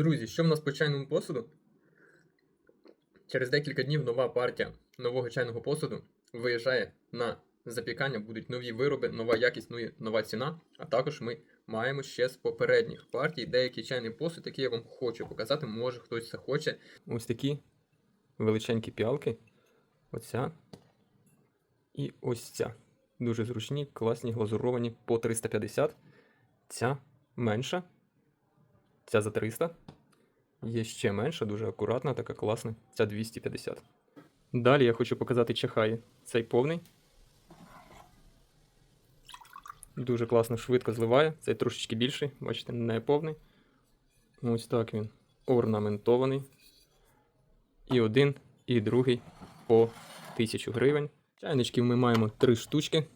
Друзі, що в нас по чайному посуду? Через декілька днів нова партія нового чайного посуду виїжджає на запікання, будуть нові вироби, нова якість, ну нова ціна. А також ми маємо ще з попередніх партій деякий чайний посуд, який я вам хочу показати. Може хтось захоче. Ось такі величенькі піалки. Оця і ось ця. Дуже зручні, класні, глазуровані по 350. Ця менша. Ця за 300. Є ще менша, дуже акуратна, така класна. Ця 250. Далі я хочу показати чахаї. Цей повний. Дуже класно, швидко зливає. Цей трошечки більший, бачите, не повний. Ось так він орнаментований. І один, і другий по 1000 гривень. Чайничків ми маємо три штучки.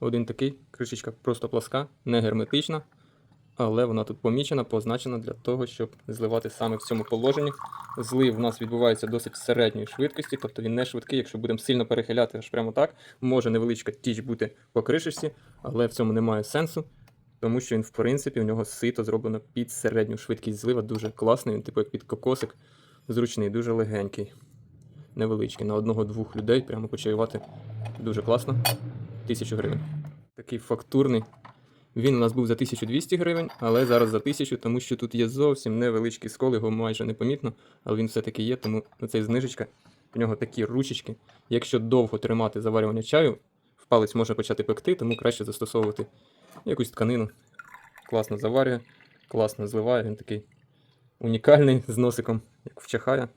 Один такий, кришечка просто пласка, не герметична, але вона тут помічена, позначена для того, щоб зливати саме в цьому положенні. Злив у нас відбувається досить середньої швидкості, тобто він не швидкий, якщо будемо сильно перехиляти аж прямо так. Може невеличка тіч бути по кришечці, але в цьому немає сенсу, тому що він, в принципі, у нього сито зроблено під середню швидкість злива, дуже класний, він типу як під кокосик, зручний, дуже легенький, невеличкий. На одного-двох людей прямо почаювати дуже класно. 1000 гривень. Такий фактурний. Він у нас був за 1200 гривень, але зараз за 1000, тому що тут є зовсім невеличкий скол, його майже непомітно, але він все-таки є, тому цей знижечка. В нього такі ручечки. Якщо довго тримати заварювання чаю, в палець може почати пекти, тому краще застосовувати якусь тканину. Класно заварює, класно зливає, він такий унікальний з носиком, як в чахая.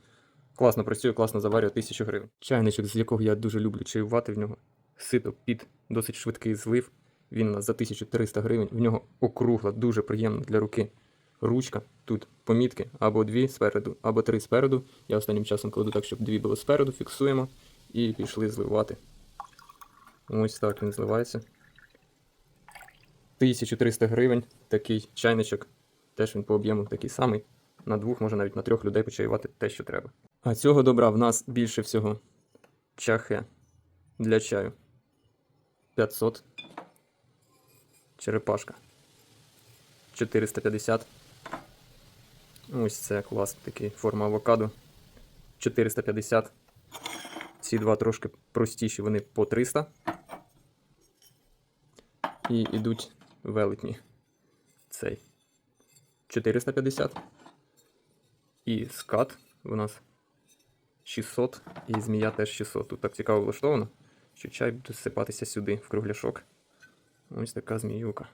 Класно працює, класно заварює 1000 гривень. Чайничок, з якого я дуже люблю чаювати, в нього сито під досить швидкий злив. Він у нас за 1300 гривень. В нього округла, дуже приємна для руки ручка. Тут помітки або дві спереду, або три спереду. Я останнім часом кладу так, щоб дві було спереду, фіксуємо і пішли зливати. Ось так він зливається. 1300 гривень такий чайничок. Теж він по об'єму такий самий. На двох, може навіть на трьох людей почаювати те, що треба. А цього добра в нас більше всього чахе для чаю. 500. Черепашка. 450. Ось це клас, такий форма авокадо. 450. Ці два трошки простіші, вони по 300. І йдуть велетні. Цей 450. І скат у нас 600 і змія теж 600. Тут так цікаво влаштовано, що чай буде сипатися сюди, в кругляшок. Ось така зміюка.